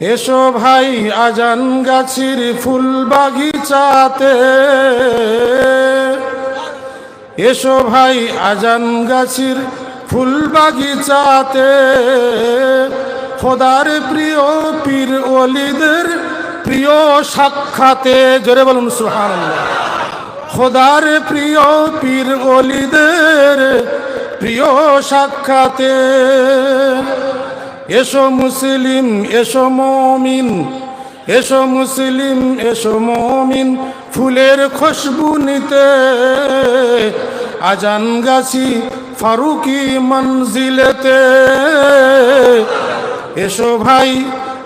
এসো ভাই আজান গাছির ফুল বাগিচাতে। এসো ভাই আজান গাছির ফুল বাগিচাতে। খোদার প্রিয় পীর ওলিদের প্রিয় সাক্ষাতে। জোরে বলুন সুহান খোদার প্রিয় পীর ওলিদের প্রিয় সাক্ষাতে। এসো মুসলিম, এসো মমিন। এসো মুসলিম, এসো মমিন। ফুলের খুশবু নিতে আজান গাছি ফারুকি মঞ্জিলেতে। এসো ভাই,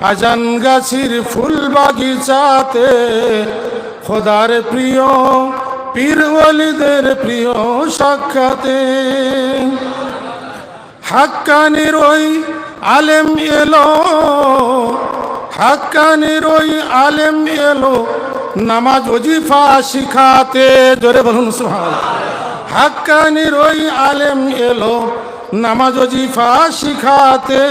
আজান গাছির ফুল বাগিচাতে। খোদার প্রিয়, পীর ওলিদের প্রিয় সাক্ষাতে। হাক্কানির ওই আলেম এলো, হাক্কানির ওই আলেম এলো, নামাজ ওজিফা শিখাতে, জোরে বলুন সুহান হাক্কানির ওই আলেম এলো, নামাজ ওজিফা শিখাতে।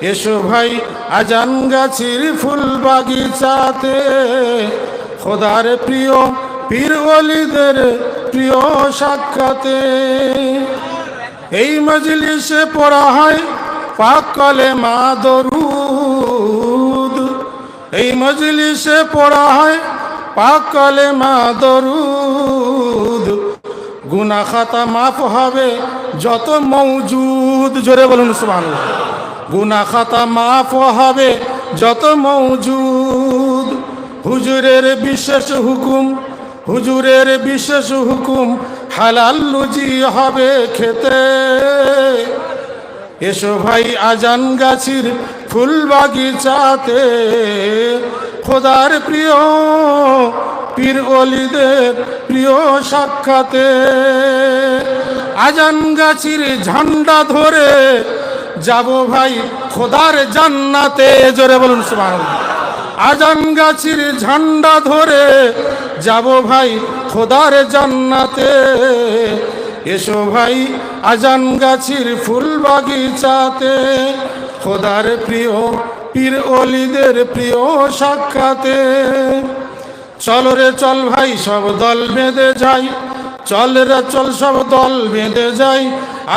এসো ভাই, আজান গাছির ফুল বাগিচাতে। খোদার প্রিয় পীর ওলিদের প্রিয় সাক্ষাতে। এই মজলিসে পড়া হয় পাক কলে মা দরুদ। এই মজলিসে পড়া হয় পাক কলে মা দরুদ। গুনা খাতা মাফ হবে যত মৌজুদ জোরে বলুন সুবহান গুনা খাতা মাফ হবে যত মৌজুদ হুজুরের বিশেষ হুকুম, হুজুরের বিশেষ হুকুম হালাল লুজি হবে খেতে। এসো ভাই আজান গাছির ফুল বাগিচাতে। খোদার প্রিয় পীর অলিদের প্রিয় সাক্ষাতে। আজান গাছির ঝান্ডা ধরে যাব ভাই খোদার জান্নাতে। জোরে বলুন, সুবহানাল্লাহ। আজান গাছির ঝান্ডা ধরে যাব ভাই খোদার জান্নাতে। এসো ভাই, আজান গাছির ফুল বাগিচাতে, খোদার প্রিয় পীর অলিদের প্রিয় সাক্ষাতে। চল রে চল ভাই, সব দল বেঁধে যাই, চল রে চল, সব দল বেঁধে যাই,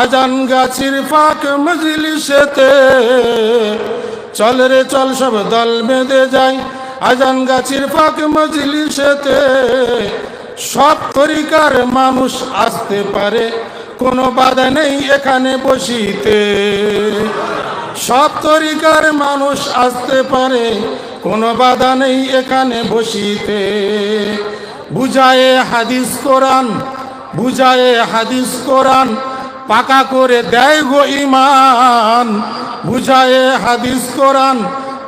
আজান গাছির ফাঁক মজলিসেতে। চল রে চল, সব দল বেঁধে যাই, আজান গাছির ফাঁক মজলিসেতে। সব তরিকার মানুষ আসতে পারে, কোনো বাধা নেই এখানে বসিতে। সব তরিকার মানুষ আসতে পারে, কোনো বাধা নেই এখানে বসিতে। বুঝায়ে হাদিস কোরআন, বুঝায়ে হাদিস কোরআন, পাকা করে দেয় গো ইমান বুঝায়ে হাদিস কোরআন,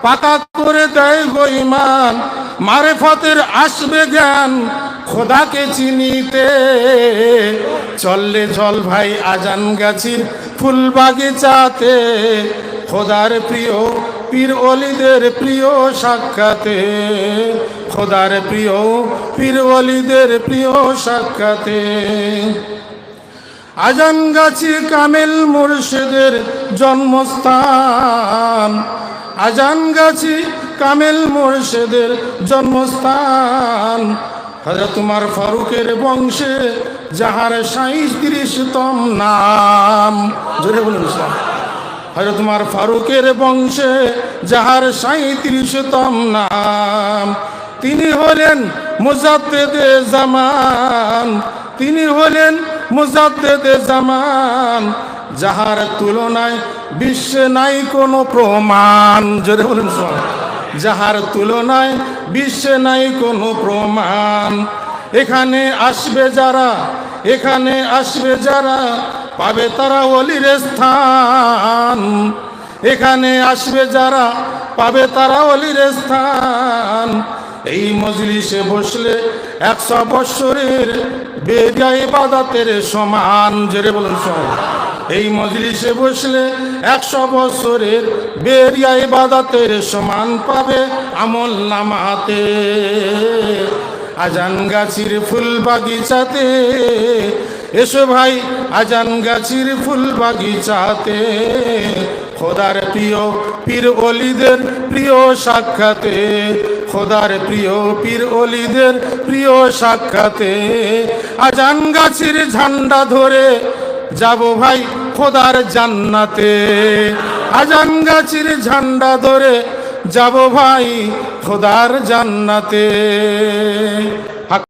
পাকা করে দেয় গো ইমান মারেফতের আসবে জ্ঞান খোদাকে চিনিতে। চললে চল ভাই, আজান গাছির ফুল বাগিচাতে। খোদার প্রিয় পীর অলিদের প্রিয় সাক্ষাতে। খোদার প্রিয় পীর অলিদের প্রিয় সাক্ষাতে। আজান গাছি কামেল মুর্শিদের জন্মস্থান। আজান গাছি কামেল মুর্শিদের জন্মস্থান। হজরত তোমার ফারুকের বংশে, যাহার সাঁত্রিশতম নাম। জোরে বলুন হজরত তোমার ফারুকের বংশে, যাহার সাঁত্রিশতম নাম, তিনি হলেন মুজাদ্দেদে জামান। তিনি হলেন মুজাদ্দেদে জামান, যাহার তুলনায় বিশ্বে নাই কোনো প্রমাণ। জোরে বলুন সবাই। যাহার তুলনায় বিশ্বে নাই কোনো প্রমাণ। এখানে আসবে যারা, এখানে আসবে যারা, পাবে তারা অলির স্থান। এখানে আসবে যারা, পাবে তারা অলির স্থান। এই মজলিসে বসলে একশো বৎসরের বেজায় বাদাতের সমান। জেরে বলুন সব এই মজলিসে বসলে একশো বছরের বেরিয়ায় বাদাতের সমান পাবে আমল নামাতে। আজান গাছির ফুল বাগিচাতে। এসো ভাই, আজান গাছির ফুল বাগিচাতে। খোদার প্রিয় পীর অলিদের প্রিয় সাক্ষাতে। খোদার প্রিয় পীর অলিদের প্রিয় সাক্ষাতে। আজান গাছির ঝান্ডা ধরে যাব ভাই খোদার জান্নাতে। আজান গাছির ঝান্ডা ধরে যাব ভাই খোদার জান্নাতে।